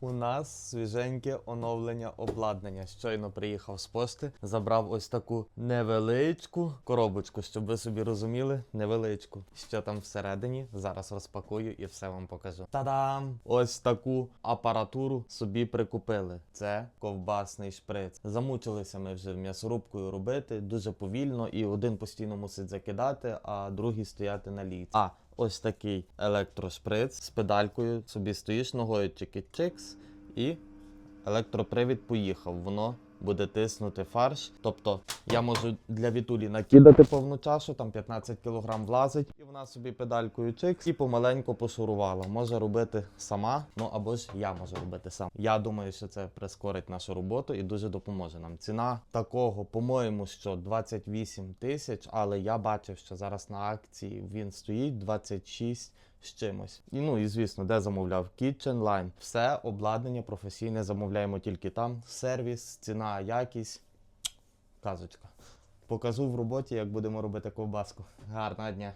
У нас свіженьке оновлення обладнання. Щойно приїхав з пошти, забрав ось таку невеличку коробочку, щоб ви собі розуміли, невеличку. Що там всередині? Зараз розпакую і все вам покажу. Та-дам! Ось таку апаратуру собі прикупили. Це ковбасний шприц. Замучилися ми вже м'ясорубкою робити дуже повільно, і один постійно мусить закидати, а другий стояти на лійці. А ось такий електрошприц з педалькою. Собі стоїш ногою тільки чикс і електропривід поїхав. Воно буде тиснути фарш. Тобто я можу для Вітулі накидати повну чашу, там 15 кг влазить, і вона собі педалькою чикс і помаленьку пошурувала. Може робити сама, ну або ж я можу робити сам. Я думаю, що це прискорить нашу роботу і дуже допоможе нам. Ціна такого, по-моєму, що 28 тисяч, але я бачив, що зараз на акції він стоїть 26 з чимось. І ну і звісно, де замовляв Kitchen Line. Все обладнання професійне замовляємо тільки там. Сервіс, ціна, якість. Казочка. Покажу в роботі, як будемо робити ковбаску. Гарного дня.